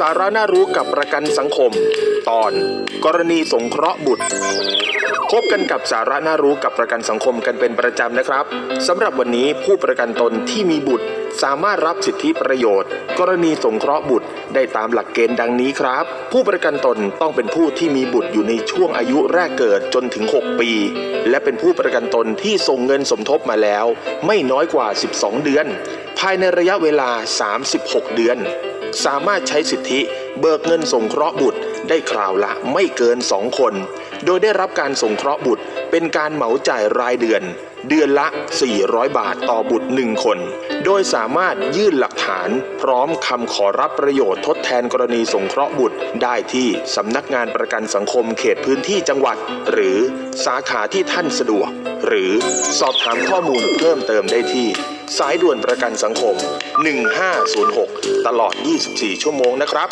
สาระน่ารู้กับประกันสังคม ตอน กรณีสงเคราะห์บุตรพบกันกับสาระน่ารู้กับประกันสังคมกันเป็นประจำนะครับสำหรับวันนี้ผู้ประกันตนที่มีบุตร สามารถรับสิทธิประโยชน์ กรณีสงเคราะห์บุตรได้ตามหลักเกณฑ์ดังนี้ครับ ผู้ประกันตนต้องเป็นผู้ที่มีบุตรอยู่ในช่วงอายุแรกเกิดจนถึง 6 ปี และเป็นผู้ประกันตนที่ส่งเงินสมทบมาแล้ว ไม่น้อยกว่า 12 เดือน ภายในระยะเวลา 36 เดือน สามารถใช้สิทธิ เบิกเงินสงเคราะห์บุตรได้คราวละไม่เกิน 2 คน โดยได้รับการสงเคราะห์บุตร เป็นการเหมาจ่ายรายเดือน เดือนละ 400 บาทต่อบุตร 1 คน โดยสามารถยื่นหลักฐาน พร้อมคำขอรับประโยชน์ทดแทนกรณีสงเคราะห์บุตร ได้ที่สำนักงานประกันสังคมเขตพื้นที่จังหวัด หรือสาขาที่ท่านสะดวก หรือสอบถามข้อมูลเพิ่มเติมได้ที่ สายด่วนประกันสังคม 1506 ตลอด 24 ชั่วโมงนะครับ